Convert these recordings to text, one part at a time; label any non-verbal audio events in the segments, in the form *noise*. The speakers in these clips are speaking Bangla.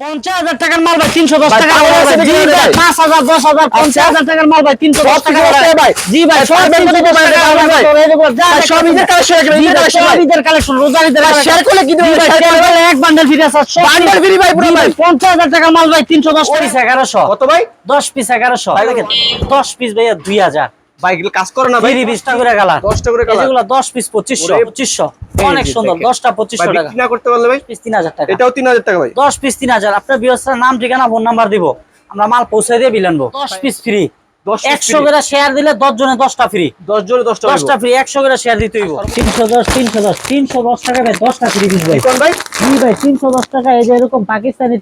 পঞ্চাশ হাজার টাকার মাল ভাই তিনশো দশ টাকা। পাঁচ হাজার হাজার পঞ্চাশ হাজার টাকার মাল ভাই তিনশো টাকা ভাই? জি ভাই এক বান্ডেল ফ্রি। পঞ্চাশ হাজার টাকার মাল ভাই তিনশো পিস এগারোশো। কত ভাই? দশ পিস এগারোশো। দশ পিস ভাইয়া দুই হাজার। ভাই এগুলো কাজ করে না ভাই? ফ্রি বিশটা করে গেলাম দশটা করে colour। এগুলো দশ পিস পঁচিশশো ওরে, পঁচিশশো। এই অনেক সুন্দর দেখেন। দশটা ভাই পঁচিশশো টাকা। বিক্রি না করতে পারলে ভাই? পিস তিন হাজার টাকা। এটাও তিন হাজার টাকা ভাই। দশ পিস তিন হাজার। আপনার বৃহস্পতির নাম ঠিকানা ফোন নাম্বার দিব। আমরা মাল পৌঁছে দিয়ে বিল আনব। দশ পিস ফ্রি একশো। করে শেয়ার দিলে দশ জনে দশটা ফ্রি দশ জনে দশটা দশটা ফ্রি একশো করে শেয়ার দিতে তিনশো দশ তিনশো দশ তিনশো দশ টাকা ভাই দশটা ফ্রি পিস ভাই। জি ভাই তিনশো দশ টাকা এই যে এরকম পাকিস্তানি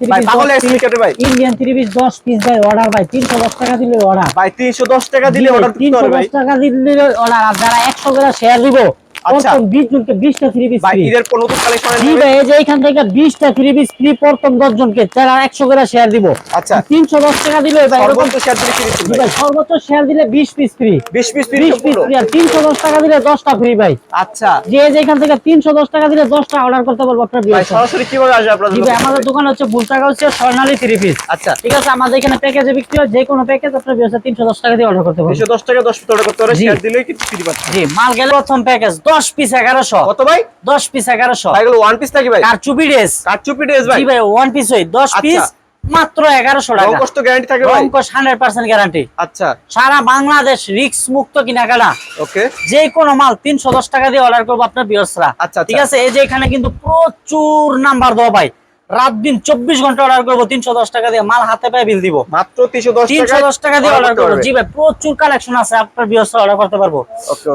ইন্ডিয়ান থ্রি পিস দশ পিস ভাই। অর্ডার ভাই তিনশো দশ টাকা দিলে অর্ডার ভাই তিনশো দশ টাকা দিলে অর্ডার তিনশো দশ টাকা দিলে অর্ডার আর যারা একশো করে শেয়ার দিব। প্রথম বিশ জনকে বিশটা থ্রি পিস ভাই ঈদের পর নতুন কালেকশন জি ভাই এই যে এখান থেকে বিশটা থ্রি পিস ফ্রি প্রথম দশ জনকে যারা একশো করে শেয়ার দিব। আচ্ছা। তিনশো দশ টাকা দিলে ভাই সর্বোচ্চ শেয়ার দিলে কি দিচ্ছেন ভাই ভাই। সর্বোচ্চ শেয়ার দিলে বিশ পিস ফ্রি বিশ পিস ফ্রি বিশ পিস ফ্রি আর তিনশো দশ টাকা দিলে দশটা ফ্রি ভাই। আচ্ছা। যে যে থেকে তিনশো দশ টাকা দিলে দশটা অর্ডার করতে পারব আপনার ভাই সরাসরি কীভাবে আসবে আপনাদের ভাই আমাদের দোকান হচ্ছে বুলটাকা হচ্ছে স্বর্ণালী থ্রি পিস আচ্ছা। ঠিক আছে আমাদের এখানে প্যাকেজে বিক্রি হয় যে কোনো প্যাকেজ আপনার বিয়ে তিনশো দশ টাকা দিয়ে অর্ডার করতে পারবেন তিনশো দশ টাকা করতে শেয়ার কিন্তু ফ্রি জি মাল গেলে প্রথম প্যাকেজ দশ পিস এগারোশো। কত ভাই? দশ পিস এগারোশো। ভাই এগুলো ওয়ান পিস নাকি ভাই? ড্রেস কারচুপি ড্রেস ভাই। জি ভাই ওয়ান পিস হই দশ আচ্ছা। পিস মাত্র এগারোশো টাকা। রং কষ্ট গ্যারান্টি থাকে ভাই। রঙ্কশ হান্ড্রেড পার্সেন্ট গ্যারান্টি আচ্ছা। সারা বাংলাদেশ রিস্ক মুক্ত কিনাকাটা। ওকে যে কোন মাল তিনশো দশ টাকা দিয়ে অর্ডার করব আপনার বিয়সরা আচ্ছা, আচ্ছা। ঠিক আছে? এই যে এখানে কিন্তু প্রচুর নাম্বার দাও ভাই। রাত দিন চব্বিশ ঘণ্টা অর্ডার করব তিনশো দশ টাকা দিয়ে মাল হাতে পায়ে বিল দিব। মাত্র তিনশো দশ তিনশো দশ টাকা দিয়ে অর্ডার করব। জি ভাই প্রচুর কালেকশন আছে আপনার বৃহস্পতি অর্ডার করতে পারব।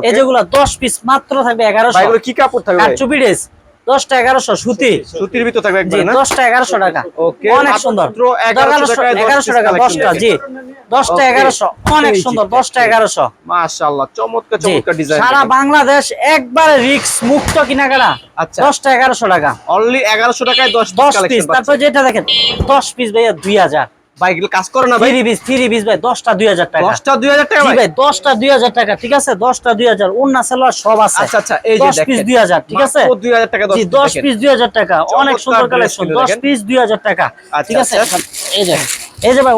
এই যেগুলো দশ পিস মাত্র থাকবে এগারো এগারোশো। কি কাপড় থাকবে চুপি ড্রেস দশটা এগারোশো সুতি। সুতির ভিতর থাকবে একবার দশটা এগারোশো টাকা। ওকে, অনেক সুন্দর। 1100 টাকায় দশ এগারোশো টাকা দশটা জি। দশটা এগারোশো। অনেক সুন্দর দশটা এগারোশো। মাশাআল্লাহ চমৎকার চমৎকার ডিজাইন সারা বাংলাদেশ একবারে রিক্স মুক্ত কেনাকাটা। আচ্ছা। দশটা এগারোশো টাকা। অনলি এগারোশো টাকায় দশ দশ পিস তারপর যেটা দেখেন দশ পিস ভাইয়া দুই হাজার। ভাই কাজ করে না ভাই? থ্রি ভাই দশটা দুই হাজার টাকা। দশটা দুই হাজার টাকা ভাই? ভাই দশটা দুই হাজার টাকা ঠিক আছে? দশটা দুই হাজার উন্না সব আছে। আচ্ছা আচ্ছা এই যে দশ পিস দেখেন। দুই হাজার ঠিক আছে? 2000 টাকা জি 10 দশ দেখেন। পিস দুই হাজার টাকা অনেক সুন্দর কালেকশন কিন্তু দশ দেখেন। পিস দুই হাজার টাকা আচ্ছা, ঠিক আছে? আচ্ছা। এই যে এই যে ভাই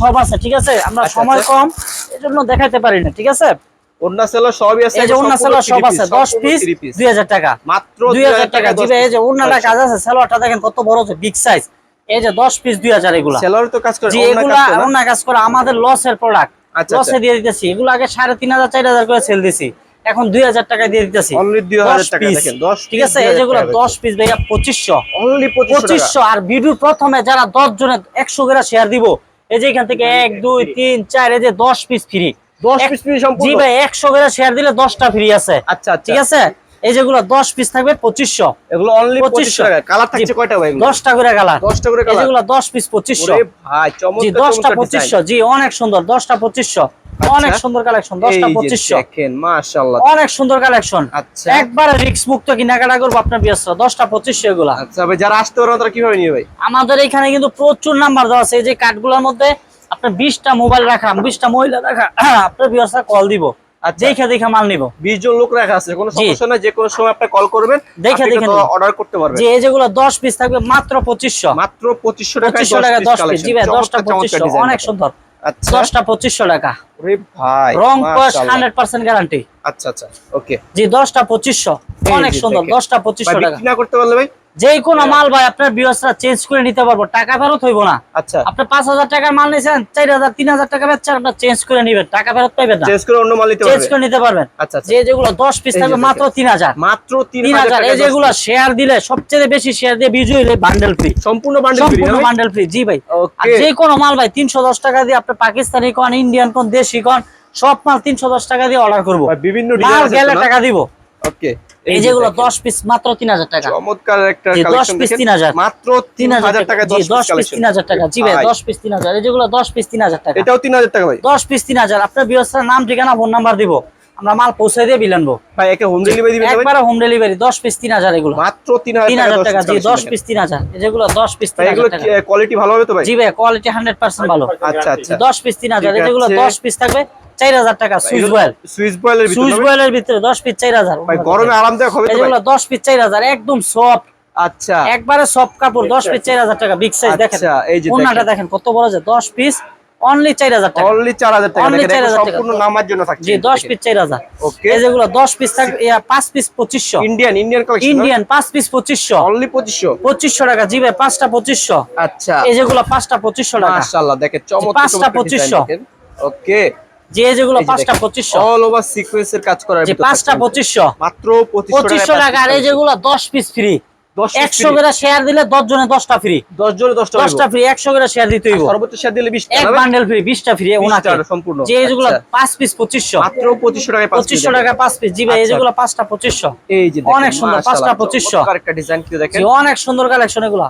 সব আছে ঠিক আছে? আমরা আচ্ছা, সময়। কম এই জন্য দেখাইতে পারি না ঠিক আছে? সেলার সবই আছে এই যে সব আছে পিস টাকা। মাত্র দুই হাজার টাকা। জি এই যে উন্নাটা কাজ আছে সেলোয়ারটা দেখেন কত বড় আছে বিগ সাইজ এই যে দশ পিস দুই হাজার এগুলা। সেলার তো কাজ করে এগুলা কাজ অন্য কাজ করে আমাদের লসের প্রোডাক্ট লসে। দিয়ে দিতেছি। এগুলো আগে সাড়ে তিন হাজার চার হাজার করে সেল দিছি। এখন দুই হাজার টাকা দিয়ে দিতেছি। Only 2000 টাকা দেখেন, দশ ঠিক আছে? এই 2000 যেগুলো টাকা দশ পিস ভাইয়া পঁচিশশো। অনলি পঁচিশশো পঁচিশশো আর ভিডিওর প্রথমে যারা দশ জনে একশো করে শেয়ার দিব এই যে এখান থেকে এক দুই তিন চার এই যে দশ পিস ফ্রি দশ পিস ফ্রি সম্পূর্ণ? জি ভাই একশো করে শেয়ার দিলে দশটা ফ্রি আছে। আচ্ছা আচ্ছা। ঠিক আছে? এই যেগুলো দশ পিস থাকবে পঁচিশশো। এগুলো অনলি 2500 পঁচিশশো টাকা। কালার থাকছে কয়টা ভাই এগুলো? দশটা করে কালার দশটা করে এই কালার যেগুলো দশ পিস পঁচিশশো। ওরে ভাই জি চমৎকার দশটা চমৎকার পঁচিশশো। জি অনেক সুন্দর দশটা পঁচিশশো। অনেক সুন্দর কালেকশন ডিজাইন দশটা পঁচিশশো। দেখেন অনেক সুন্দর কালেকশন আচ্ছা। একবারে রিক্স মুক্ত কেনাকাটা করব আপনার ব্যস্ত দশটা পঁচিশশো এগুলা। আচ্ছা ভাই যারা আসতে পারবে তারা কীভাবে নিয়ে ভাই? আমাদের এখানে কিন্তু প্রচুর নাম্বার দেওয়া আছে। এই যে কার্ডগুলোর মধ্যে আপনার বিশটা মোবাইল রাখা বিশটা মহিলা রাখা *clears throat* আপনার ব্যবস্থা কল দিব। আচ্ছা। দেখে দেখে মাল নিব। বিশ জন লোক রাখা আছে কোনো সমস্যা নাই যে কোনো সময় আপনি কল করবেন দেখে দেখে অর্ডার করতে পারবেন। যে যেগুলো দশ পিস থাকবে মাত্র পঁচিশশো। মাত্র পঁচিশশো টাকায় পঁচিশশো টাকা দশ পিস জি ভাই দশটা পঁচিশশো। অনেক সুন্দর। আচ্ছা। দশটা পঁচিশশো টাকা। ভাই রং। হান্ড্রেড পার্সেন্ট গ্যারান্টি আচ্ছা আচ্ছা ওকে। জি দশটা পঁচিশশো। অনেক সুন্দর। দশটা পঁচিশশো টাকা। বিক্রি না করতে পারলে ভাই? যে কোনো মাল ভাই আপনার বিয়সরা চেঞ্জ করে নিতে পারব। টাকা ফেরত হইব না। আচ্ছা। আপনি পাঁচ হাজার টাকার মাল নিয়েছেন চার হাজার তিন হাজার টাকা বেচছেন আপনার চেঞ্জ করে নিবেন। টাকা ফেরত পাইবেন না। চেঞ্জ করে অন্য মাল নিতে চেঞ্জ করে নিতে পারবেন। আচ্ছা আচ্ছা। যে যেগুলো দশ পিস থাকবে মাত্র তিন হাজার। মাত্র তিন হাজার এই যেগুলো শেয়ার দিলে সবচেয়ে বেশি শেয়ার দিয়ে বিজু হইলে বান্ডেল ফ্রি সম্পূর্ণ বান্ডেল ফ্রি সম্পূর্ণ বান্ডেল ফ্রি জি ভাই। আর যে কোনো মাল ভাই তিনশো দশ টাকা দিয়ে আপনি পাকিস্তানি কোন ইন্ডিয়ান কোন দেশি কোন সব মাল তিনশো দশ টাকা দিয়ে অর্ডার করব। বিভিন্ন মাল ডিজাইন আছে গেলে টাকা দিব। ওকে এই যেগুলো দশ পিস মাত্র তিন হাজার টাকা। চমৎকার একটা কালেকশন piece দেখেন। 3000 মাত্র তিন হাজার টাকায় 10 দশ পিস পিস তিন হাজার টাকা। জি ভাই দশ পিস তিন হাজার। এই যেগুলো দশ পিস তিন হাজার টাকা। এটাও 3000 টাকা ভাই। দশ পিস তিন হাজার। আপনার বৃহস্পতির নাম ঠিকানা ফোন নাম্বার দিব। আমরা মাল পৌঁছে দিয়ে বিল আনব। ভাই একে হোম ডেলিভারি দিবেন একবারে হোম ডেলিভারি দশ পিস তিন হাজার এগুলো। মাত্র 3000 তিন টাকা হাজার টাকা। জি দশ পিস পিস তিন হাজার। এই যেগুলো দশ পিস ভাই এগুলো কোয়ালিটি ভালো হবে তো ভাই? জি ভাই কোয়ালিটি হান্ড্রেড পার্সেন্ট ভালো। আচ্ছা আচ্ছা দশ পিস তিন হাজার। ঠিক এই যেগুলো আছে। দশ পিস থাকবে চার হাজার টাকা সুইচ বয়েল। সুইচ বয়েলের ভিতরে সুইচ বয়েলের ভিতরে দশ পিস চার হাজার। ভাই গরমে আরামদায়ক হবে তো ভাই যেগুলো দশ পিস চার হাজার একদম সফট আচ্ছা। একবারে সব কাপড় দশ পিস চার হাজার টাকা বিগ সাইজ দেখেন। আচ্ছা, এই যে দেখেন। কত বড় যে দশ পিস অনলি চার হাজার টাকা। অনলি চার হাজার টাকা দেখেন, এটা 4,000 টাকা। সম্পূর্ণ নামার জন্য থাকছে জি দশ পিস চার হাজার। এই যেগুলো দশ পিস থাকবে piece Indian Indian collection Indian পাঁচ পিস পঁচিশশো। অনলি পঁচিশশো? পঁচিশশো টাকা জি ভাই পাঁচটা পঁচিশশো। আচ্ছা। এই যেগুলো পাঁচটা পঁচিশশো টাকা। মাশাআল্লাহ দেখেন চমৎকার 2500 ওকে যে যেগুলো পাঁচটা পঁচিশশো। অল ওভার সিকোয়েন্সের কাজ করার যে পাঁচটা পঁচিশশো। মাত্র পঁচিশশো টাকা আর এই যেগুলো দশ পিস ফ্রি একশো করে শেয়ার দিলে দশ জনে দশটা ফ্রি 10 জনে 10 দশটা ফ্রি একশো করে শেয়ার দিতে সর্বোচ্চ শেয়ার দিলে 20 এক বান্ডেল ফ্রি বিশটা ফ্রি ওনাকে। সম্পূর্ণ। যে যেগুলো। পাঁচ পিস পঁচিশশো। মাত্র 2500 টাকায় পঁচিশশো টাকা পাঁচ পিস জি ভাই এই। যেগুলো পাঁচটা পঁচিশশো। এই যে অনেক সুন্দর, পাঁচটা 2500 চমৎকার একটা ডিজাইন কিন্তু দেখেন। অনেক সুন্দর কালেকশন এগুলো।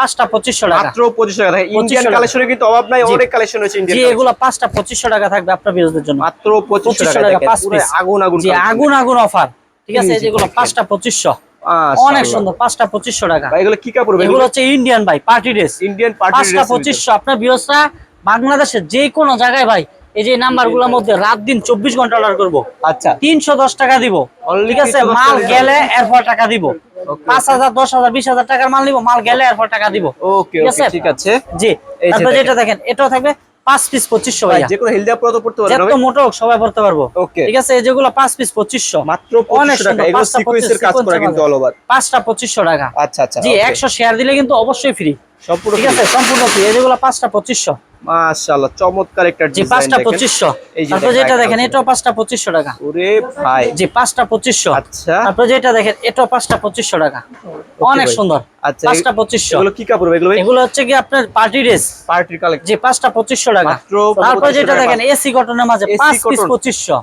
পাঁচটা পঁচিশশো টাকা। মাত্র 2500 টাকা ইন্ডিয়ান কালেকশনে কিন্তু অভাব নাই অনেক কালেকশন হয়েছে ইন্ডিয়ান এগুলো পাঁচটা পঁচিশশো টাকা থাকবে আপনার বিরোধের জন্য। মাত্র 2500 2500 টাকা টাকা পাঁচ আগুন আগুন আগুন আগুন অফার ঠিক আছে এই এই যে যেগুলো পাঁচটা পঁচিশশো। অনেক সুন্দর পাঁচটা পঁচিশশো টাকা। ভাই এগুলো কি কাপড় এগুলো হচ্ছে ইন্ডিয়ান ভাই পার্টি ড্রেস ইন্ডিয়ান পার্টি পাঁচটা পঁচিশশো আপনার বাংলাদেশের যে কোনো জায়গায় ভাই এই যে নাম্বারগুলোর মধ্যে রাত দিন চব্বিশ ঘণ্টা অর্ডার করব। আচ্ছা। তিনশো দশ টাকা দিব। ঠিক আছে মাল গেলে এরপর টাকা দিব। পাঁচ হাজার দশ হাজার বিশ হাজার টাকার মাল নিব মাল গেলে এরপর টাকা দিব। ওকে ঠিক আছে? জি এই যে তারপর দেখেন। যেটা দেখেন এটাও থাকবে পাঁচ পিস পঁচিশশো ভাই ভাইয়া। হেলদি আপরা তো পড়তে পারবেন যত মোটো হোক সবাই পড়তে পারব। ওকে ঠিক আছে? যেগুলো পাঁচ পিস পঁচিশশো। মাত্র অনেক টাকা। এগুলো পাঁচটা সিকোয়েন্সের কাজ করা কিন্তু অল ওভার পাঁচটা পঁচিশশো টাকা। আচ্ছা আচ্ছা জি একশো শেয়ার দিলে কিন্তু অবশ্যই ফ্রি সম্পূর্ণ ঠিক আছে? সম্পূর্ণ ফ্রি যেগুলো পাঁচটা পঁচিশশো। মাশাআল্লাহ চমৎকার একটা জি ডিজাইন পাঁচটা পঁচিশশো। এই যে তারপর যেটা দেখেন। এটাও পাঁচটা পঁচিশশো টাকা। ওরে ভাই। জি পাঁচটা পঁচিশশো। আচ্ছা। তারপর যেটা দেখেন এটাও পাঁচটা পঁচিশশো টাকা। অনেক সুন্দর। আচ্ছা পাঁচটা পঁচিশশো। এগুলো কি কাপড় এগুলো এগুলো হচ্ছে কি আপনার পার্টি ড্রেস পার্টির কালেকশন যে পাঁচটা পঁচিশশো টাকা। তারপর যেটা দেখেন এসি কটনের মাঝে পাঁচ পিস cotton। পঁচিশশো।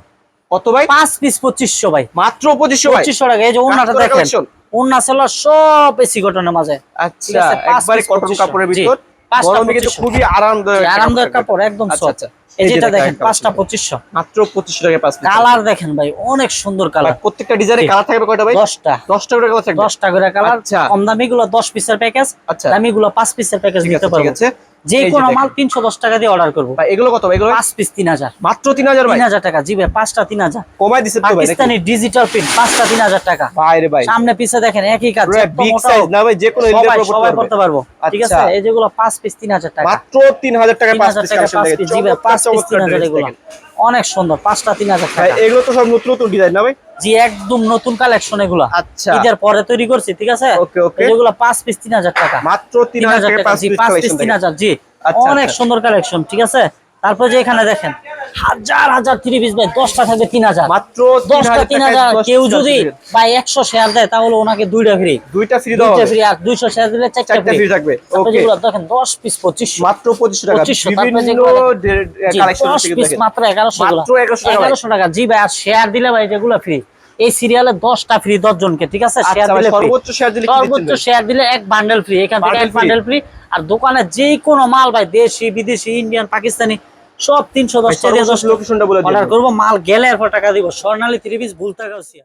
কত ভাই? পাঁচ পিস পঁচিশশো ভাই। মাত্র 2500 ভাই? পঁচিশশো টাকা। এই যে করা দেখেন collection। ওনা সেলার সব এসি কটনের মাঝে। আচ্ছা একবারে কটন কাপড়ের ভিতর। গরমে কিন্তু খুবই আরামদায়ক আরামদায়ক কাপড়। কাপড় একদম আচ্ছা, সফট আচ্ছা। এই যেটা দেখেন দেখেন একটা পাঁচটা option। পঁচিশশো। মাত্র 2500 টাকা পাঁচ কালার দেখেন ভাই অনেক সুন্দর কালার। প্রত্যেকটা ডিজাইনে কালার থাকবে কয়টা ভাই? দশটা। 10 টাকা কালার থাকবে? দশটা করে কালার। আচ্ছা। কম দামি গুলো দশ পিসের প্যাকেজ আচ্ছা। দামি গুলো পাঁচ পিসের প্যাকেজ নিতে পারবেন ঠিক পারব। আছে। যে কোনো মাল তিনশো দশ টাকা দিয়ে অর্ডার করব। এগুলো কত? এগুলো পাঁচ পিস তিন হাজার। মাত্র 3000 ভাই? তিন হাজার টাকা জি ভাই পাঁচটা তিন হাজার। কমাই নাকি? পাকিস্তানি ডিজিটাল প্রিন্ট পাঁচটা তিন হাজার টাকা। ভাই রে ভাই। সামনে পিছে দেখেন একই কাজ না ভাই যে কোনো সবাই করতে পারব। ঠিক আচ্ছা। আছে? এই যেগুলো পাঁচ পিস তিন হাজার টাকা। মাত্র তিন হাজার টাকা পাঁচ দেখেন। পিস জি ভাই পাঁচ পিস তিন হাজার এগুলো। অনেক সুন্দর পাঁচটা তিন হাজার টাকা। এগুলো তো সব নতুন নতুন ডিজাইন না ভাই? জি একদম নতুন কালেকশন এগুলো। আচ্ছা। ঈদের পরে তৈরি করছি ঠিক আছে? ওকে, ওকে। যেগুলো পাঁচ পিস তিন হাজার টাকা। মাত্র তিন 3000 হাজার টাকা পাঁচ জি পিস পাঁচ পিস কালেকশন তিন হাজার জি। আচ্ছা, অনেক আচ্ছা। সুন্দর কালেকশন ঠিক আছে? তারপর যে এখানে দেখেন হাজার হাজার থ্রি পিস ভাই দশটা থাকবে তিন হাজার। মাত্র দশটা তিন হাজার কেউ যদি ভাই একশো শেয়ার দেয় তাহলে ওনাকে দুইটা ফ্রি দুইটা ফ্রি দুইটা ফ্রি আর দুইশো শেয়ার দিলে চারটা ফ্রি থাকবে। যেগুলো দেখেন দশ পিস পঁচিশশো। মাত্র 2500 টাকা। 2500 বিভিন্ন দশ পিস মাত্র এগারোশো মাত্র 1100 টাকা। এগারোশো টাকা। জি ভাই আর শেয়ার দিলে ভাই যেগুলো ফ্রি এই সিরিয়ালে দশটা ফ্রি দশ জনকে ঠিক আছে? শেয়ার আচ্ছা দিলে সর্বোচ্চ? শেয়ার দিলে এক বান্ডেল ফ্রি এখান থেকে এক বান্ডেল ফ্রি আর দোকানে যে কোনো মাল ভাই দেশি বিদেশি ইন্ডিয়ান পাকিস্তানি সব তিনশো দশ ভাই, দশ লোকেশনটা বলে অর্ডার করব মাল গেলে এরপর টাকা দিব। স্বর্ণালী থ্রি পিস ভুলতে গেছি